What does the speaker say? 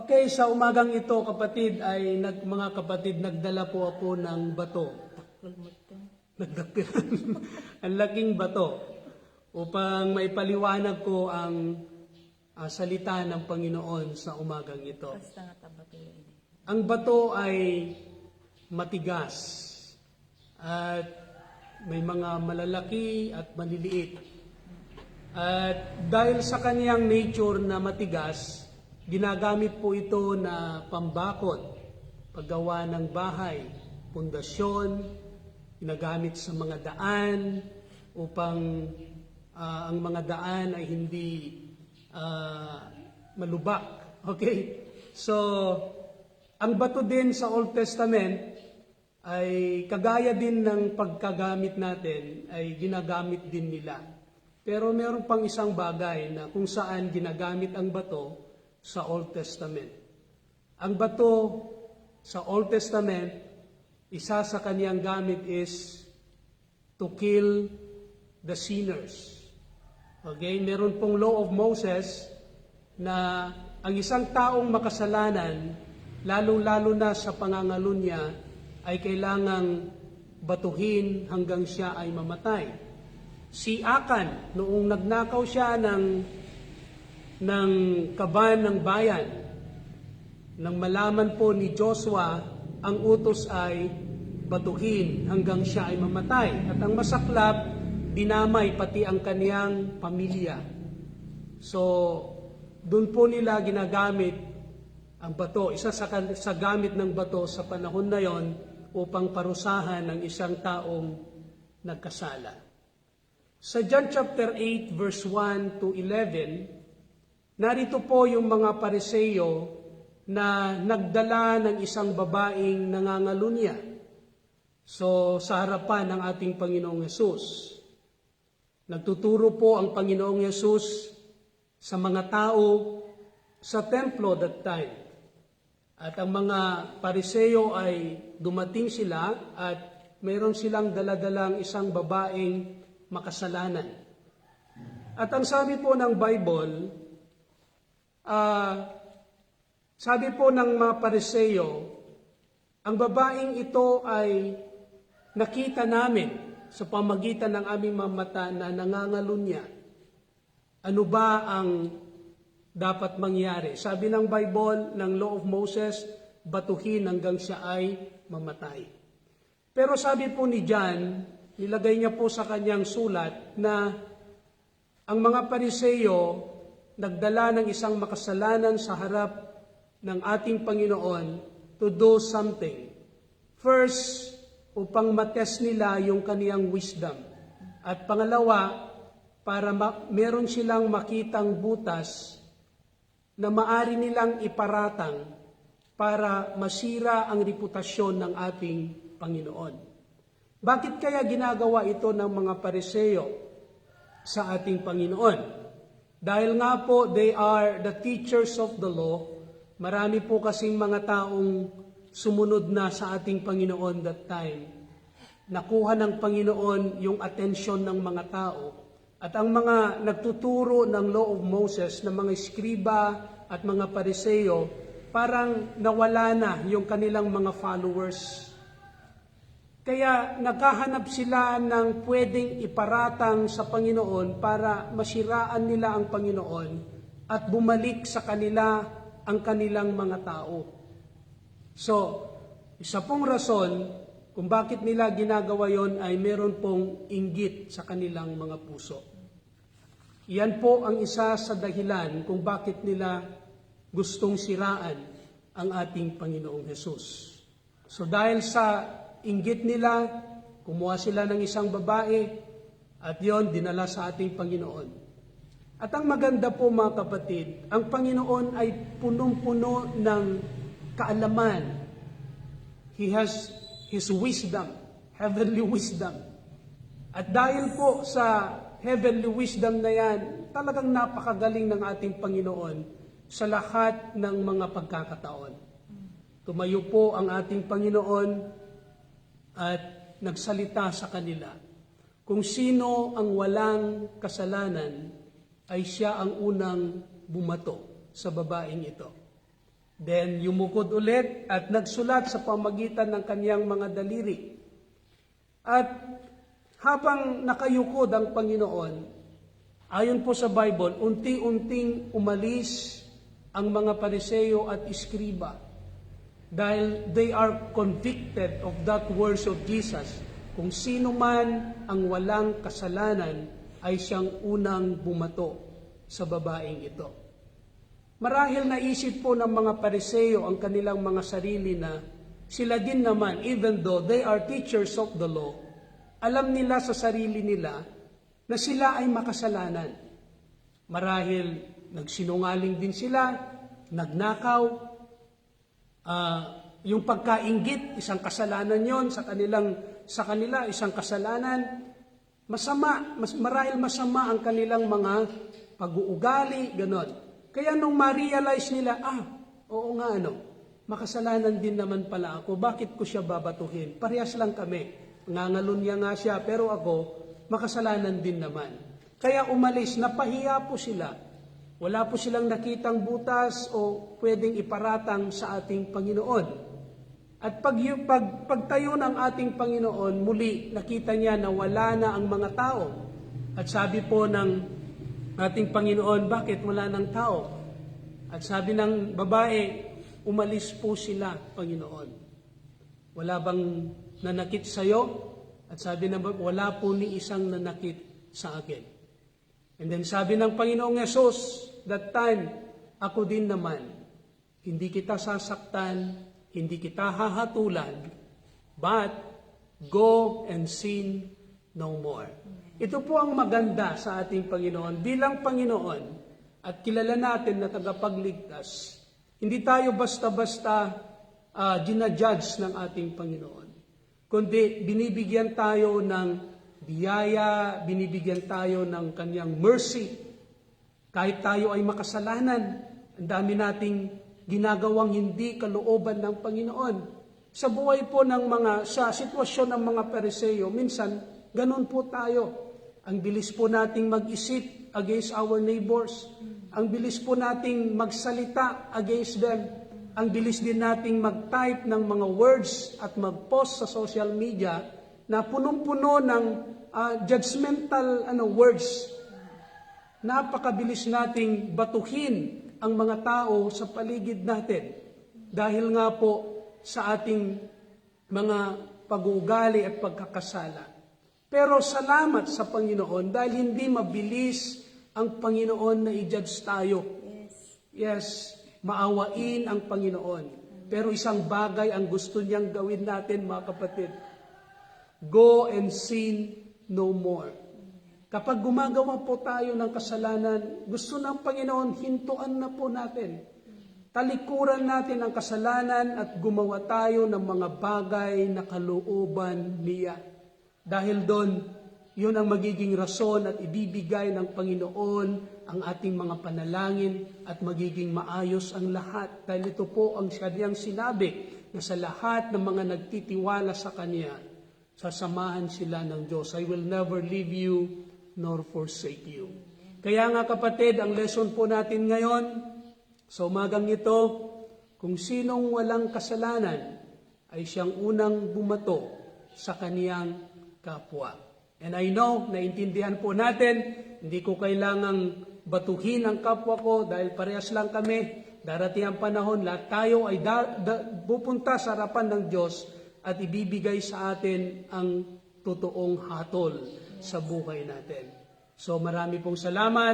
Okay, sa umagang ito kapatid ay nag, mga kapatid nagdala po ako ng bato. Nagdapiran. ang laking bato upang maipaliwanag ko ang ah, salita ng Panginoon sa umagang ito. Ang bato ay matigas at may mga malalaki at maliliit. At dahil sa kaniyang nature na matigas, ginagamit po ito na pambakod, paggawa ng bahay, pundasyon, ginagamit sa mga daan upang ah, ang mga daan ay hindi ah, malubak. Okay? So, ang bato din sa Old Testament ay kagaya din ng pagkagamit natin ay ginagamit din nila. Pero meron pang isang bagay na kung saan ginagamit ang bato sa Old Testament. Ang bato sa Old Testament, isa sa kaniyang gamit is to kill the sinners. Okay, meron pong law of Moses na ang isang taong makasalanan, lalong-lalo na sa pangangalo niya, ay kailangang batuhin hanggang siya ay mamatay. Si Akan, noong nagnakaw siya ng, ng kaban ng bayan, nang malaman po ni Joshua, ang utos ay batuhin hanggang siya ay mamatay. At ang masaklap, dinamay pati ang kaniyang pamilya. So, doon po nila ginagamit ang bato. Isa sa, sa gamit ng bato sa panahon na yon upang parusahan ng isang taong nagkasala. Sa John chapter 8 verse 1 to 11, narito po yung mga pariseyo na nagdala ng isang babaeng nangangalunya. So, sa harapan ng ating Panginoong Yesus. Nagtuturo po ang Panginoong Yesus sa mga tao sa templo that time. At ang mga pariseyo ay dumating sila at mayroon silang daladalang isang babaeng makasalanan. At ang sabi po ng Bible, ah, sabi po ng mga pariseyo, ang babaeng ito ay nakita namin sa pamagitan ng aming mga mata na nangangalunya. Ano ba ang dapat mangyari? Sabi ng Bible, ng Law of Moses, batuhin hanggang siya ay mamatay. Pero sabi po ni John, nilagay niya po sa kanyang sulat na ang mga pariseyo nagdala ng isang makasalanan sa harap ng ating Panginoon to do something. First, upang matest nila yung kaniyang wisdom. At pangalawa, para ma- meron silang makitang butas na maari nilang iparatang para masira ang reputasyon ng ating Panginoon. Bakit kaya ginagawa ito ng mga pariseyo sa ating Panginoon? Dahil nga po, they are the teachers of the law. Marami po kasing mga taong sumunod na sa ating Panginoon that time. Nakuha ng Panginoon yung atensyon ng mga tao. At ang mga nagtuturo ng law of Moses, ng mga skriba at mga pariseyo, parang nawala na yung kanilang mga followers. Kaya naghahanap sila ng pwedeng iparatang sa Panginoon para masiraan nila ang Panginoon at bumalik sa kanila ang kanilang mga tao. So, isa pong rason kung bakit nila ginagawa yon ay meron pong inggit sa kanilang mga puso. Iyan po ang isa sa dahilan kung bakit nila gustong siraan ang ating Panginoong Hesus. So dahil sa inggit nila, kumuha sila ng isang babae at yon dinala sa ating Panginoon. At ang maganda po mga kapatid, ang Panginoon ay punong-puno ng kaalaman. He has His wisdom, heavenly wisdom. At dahil po sa heavenly wisdom na yan, talagang napakagaling ng ating Panginoon sa lahat ng mga pagkakataon. Tumayo po ang ating Panginoon at nagsalita sa kanila. Kung sino ang walang kasalanan, ay siya ang unang bumato sa babaeng ito. Then yumukod ulit at nagsulat sa pamagitan ng kanyang mga daliri. At habang nakayukod ang Panginoon, ayon po sa Bible, unti-unting umalis ang mga pariseyo at iskriba dahil they are convicted of that words of Jesus. Kung sino man ang walang kasalanan ay siyang unang bumato sa babaeng ito. Marahil naisip po ng mga pariseyo ang kanilang mga sarili na sila din naman, even though they are teachers of the law, alam nila sa sarili nila na sila ay makasalanan. Marahil nagsinungaling din sila, nagnakaw, ah, yung pagkaingit, isang kasalanan yon sa kanilang sa kanila, isang kasalanan. Masama, mas, marahil masama ang kanilang mga pag-uugali, ganon. Kaya nung ma-realize nila, ah, oo nga ano, makasalanan din naman pala ako, bakit ko siya babatuhin? Parehas lang kami. Nangalunya nga siya, pero ako, makasalanan din naman. Kaya umalis, napahiya po sila. Wala po silang nakitang butas o pwedeng iparatang sa ating Panginoon. At pag, pag, pagtayo ng ating Panginoon, muli nakita niya na wala na ang mga tao. At sabi po ng ating Panginoon, bakit wala ng tao? At sabi ng babae, umalis po sila, Panginoon. Wala bang nanakit sa iyo? At sabi babae, wala po ni isang nanakit sa akin. And then sabi ng Panginoong Yesus, that time, ako din naman, hindi kita sasaktan, hindi kita hahatulan, but go and sin no more. Ito po ang maganda sa ating Panginoon. Bilang Panginoon, at kilala natin na tagapagligtas, hindi tayo basta-basta uh, ginajudge ng ating Panginoon. Kundi binibigyan tayo ng biyaya, binibigyan tayo ng kanyang mercy. Kahit tayo ay makasalanan, ang dami nating ginagawang hindi kalooban ng Panginoon. Sa buhay po ng mga, sa sitwasyon ng mga Periseyo, minsan, ganun po tayo. Ang bilis po nating mag-isip against our neighbors. Ang bilis po nating magsalita against them. Ang bilis din nating mag-type ng mga words at mag-post sa social media na punong-puno ng ah, judgmental ano, words. Napakabilis nating batuhin ang mga tao sa paligid natin dahil nga po sa ating mga pag-uugali at pagkakasala. Pero salamat sa Panginoon dahil hindi mabilis ang Panginoon na i-judge tayo. Yes, maawain ang Panginoon. Pero isang bagay ang gusto niyang gawin natin mga kapatid. Go and sin no more. Kapag gumagawa po tayo ng kasalanan, gusto ng Panginoon, hintuan na po natin. Talikuran natin ang kasalanan at gumawa tayo ng mga bagay na kalooban niya. Dahil doon, yun ang magiging rason at ibibigay ng Panginoon ang ating mga panalangin at magiging maayos ang lahat. Dahil ito po ang siya niyang sinabi na sa lahat ng mga nagtitiwala sa Kanya, sasamahan sila ng Diyos. I will never leave you nor forsake you. Kaya nga kapatid, ang lesson po natin ngayon, sa umagang ito, kung sinong walang kasalanan ay siyang unang bumato sa kaniyang kapwa. And I know, naintindihan po natin, hindi ko kailangang batuhin ang kapwa ko dahil parehas lang kami. Darating ang panahon, lahat tayo ay da, da, pupunta sa harapan ng Diyos at ibibigay sa atin ang totoong hatol sa buhay natin. So marami pong salamat.